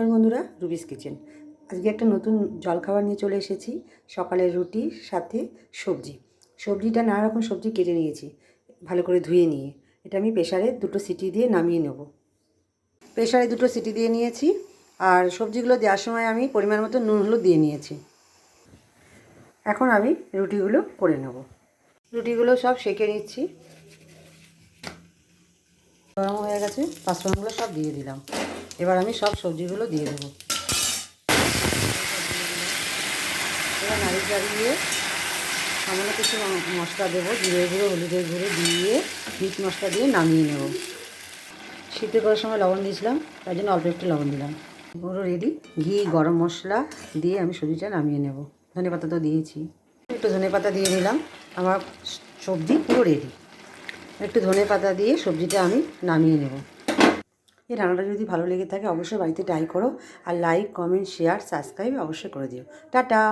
নমস্কার বন্ধুরা, রুবিস কিচেন। আজকে একটা নতুন জলখাবার নিয়ে চলে এসেছি, সকালের রুটির সাথে সবজি। সবজিটা নানা রকম সবজি কেটে নিয়েছি, ভালো করে ধুয়ে নিয়ে। এটা আমি প্রেশারে দুটো সিটি দিয়ে নামিয়ে নেব। প্রেশারে দুটো সিটি দিয়ে নিয়েছি, আর সবজিগুলো দেওয়ার সময় আমি পরিমাণ মতো নুন, হলুদ দিয়ে নিয়েছি। এখন আমি রুটিগুলো করে নেব। রুটিগুলো সব সেঁকে নিচ্ছি। গরম হয়ে গেছে পাঁচফোড়নগুলো সব দিয়ে দিলাম। এবার আমি সব সবজিগুলো দিয়ে দেবো। এবার নাড়ি চাড়িয়ে সামান্য কিছু মশলা দেবো, জিরে গুঁড়ো, হলুদের গুঁড়ো দিয়ে মিট মশলা দিয়ে নামিয়ে নেব। শীতে করার সময় লবণ দিয়েছিলাম, তার জন্য অল্প একটু লবণ দিলাম। পুরো রেডি ঘি, গরম মশলা দিয়ে আমি সবজিটা নামিয়ে নেব। ধনে পাতা তো দিয়েছি। একটু ধনে পাতা দিয়ে দিলাম আমার সবজি পুরো রেডি একটু ধনে পাতা দিয়ে সবজিটা আমি নামিয়ে নেব। এই রান্নাটা যদি ভালো লেগে থাকে, অবশ্যই বাড়িতে ট্রাই করো। আর লাইক কমেন্ট শেয়ার সাবস্ক্রাইব অবশ্যই করে দিও। টাটা!